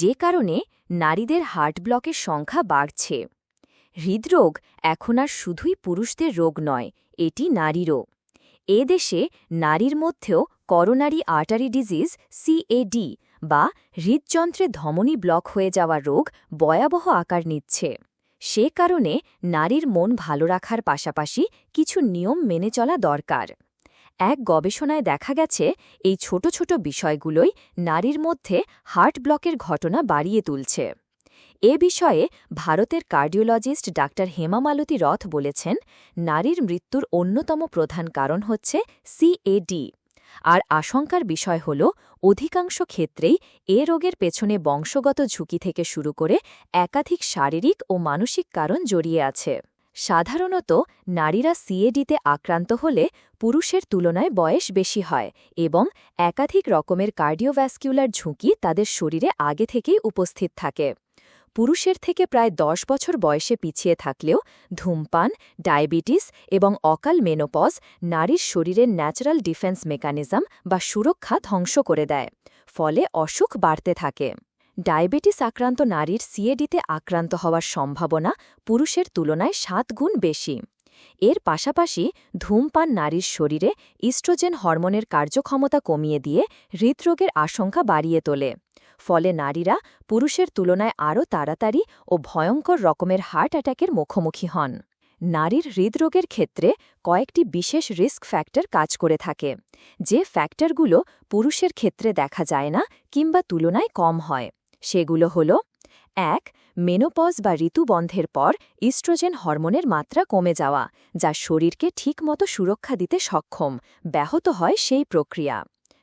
যে কারণে নারীদের হার্ট ব্লকের সংখ্যা বাড়ছে। হৃদরোগ এখন আর শুধুই পুরুষদের রোগ নয়, এটি নারীরও। এ দেশে নারীর মধ্যেও করোনারি আর্টারি ডিজিজ সিএডি বা হৃদযন্ত্রে ধমনী ব্লক হয়ে যাওয়া রোগ ভয়াবহ আকার নিচ্ছে। সে কারণে নারীর মন ভালো রাখার পাশাপাশি কিছু নিয়ম মেনে চলা দরকার। এক গবেষণায় দেখা গেছে, এই ছোট ছোট বিষয়গুলোই নারীর মধ্যে হার্ট ব্লকের ঘটনা বাড়িয়ে তুলছে। এ বিষয়ে ভারতের কার্ডিওলজিস্ট ডাক্তার হেমামালতী রথ বলেছেন, নারীর মৃত্যুর অন্যতম প্রধান কারণ হচ্ছে সিএডি আর আশঙ্কার বিষয় হল, অধিকাংশ ক্ষেত্রেই এ রোগের পেছনে বংশগত ঝুঁকি থেকে শুরু করে একাধিক শারীরিক ও মানসিক কারণ জড়িয়ে আছে। সাধারণত নারীরা সিএডিতে আক্রান্ত হলে পুরুষের তুলনায় বয়স বেশি হয় এবং একাধিক রকমের কার্ডিওভ্যাসকিউলার ঝুঁকি তাদের শরীরে আগে থেকেই উপস্থিত থাকে। পুরুষের থেকে প্রায় দশ বছর বয়সে পিছিয়ে থাকলেও ধূমপান, ডায়াবেটিস এবং অকাল মেনোপজ নারীর শরীরের ন্যাচারাল ডিফেন্স মেকানিজম বা সুরক্ষা ধ্বংস করে দেয়, ফলে অসুখ বাড়তে থাকে। ডায়াবেটিস আক্রান্ত নারীর সিএডিতে আক্রান্ত হওয়ার সম্ভাবনা পুরুষের তুলনায় সাত গুণ বেশি। এর পাশাপাশি ধূমপান নারীর শরীরে ইস্ট্রোজেন হরমোনের কার্যক্ষমতা কমিয়ে দিয়ে হৃদরোগের আশঙ্কা বাড়িয়ে তোলে। ফলে নারীরা পুরুষের তুলনায় আরও তাড়াতাড়ি ও ভয়ঙ্কর রকমের হার্ট অ্যাটাকের মুখোমুখি হন। নারীর হৃদরোগের ক্ষেত্রে কয়েকটি বিশেষ রিস্ক ফ্যাক্টর কাজ করে থাকে, যে ফ্যাক্টরগুলো পুরুষের ক্ষেত্রে দেখা যায় না কিংবা তুলনায় কম হয়। সেগুলো হল, এক, মেনোপজ বা ঋতুবন্ধের পর ইস্ট্রোজেন হরমোনের মাত্রা কমে যাওয়া, যা শরীরকে ঠিকমতো সুরক্ষা দিতে সক্ষম, ব্যাহত হয় সেই প্রক্রিয়া।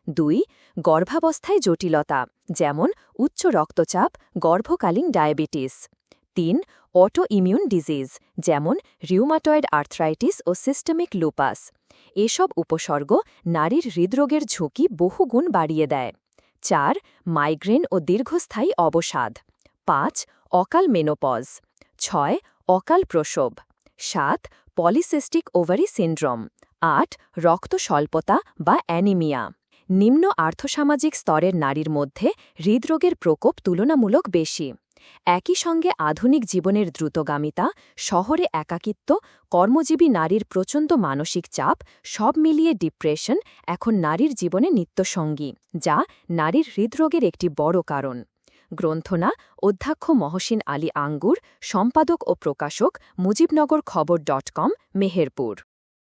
দুই, গর্ভাবস্থায় জটিলতা, যেমন উচ্চ রক্তচাপ, গর্ভকালীন ডায়াবেটিস। তিন অটো ইমিউন ডিজিজ, যেমন রিউমাটয়েড আর্থ্রাইটিস ও সিস্টেমিক লুপাস। এসব উপসর্গ নারীর হৃদরোগের ঝুঁকি বহুগুণ বাড়িয়ে দেয়। চার মাইগ্রেন ও দীর্ঘস্থায়ী অবসাদ। পাঁচ, অকাল মেনোপজ ছয়, অকাল প্রসব। সাত পলিসিস্টিক ওভারি সিন্ড্রোম আট, রক্ত স্বল্পতা বা অ্যানিমিয়া নিম্ন আর্থসামাজিক স্তরের নারীর মধ্যে হৃদরোগের প্রকোপ তুলনামূলক বেশি। একই সঙ্গে আধুনিক জীবনের দ্রুতগামিতা, শহরে একাকিত্ব, কর্মজীবী নারীর প্রচণ্ড মানসিক চাপ, সব মিলিয়ে ডিপ্রেশন এখন নারীর জীবনে নিত্যসঙ্গী, যা নারীর হৃদরোগের একটি বড় কারণ। গ্রন্থনা, অধ্যক্ষ মহসিন আলী আঙ্গুর, সম্পাদক ও প্রকাশক মুজিবনগর খবর ডট কম, মেহেরপুর।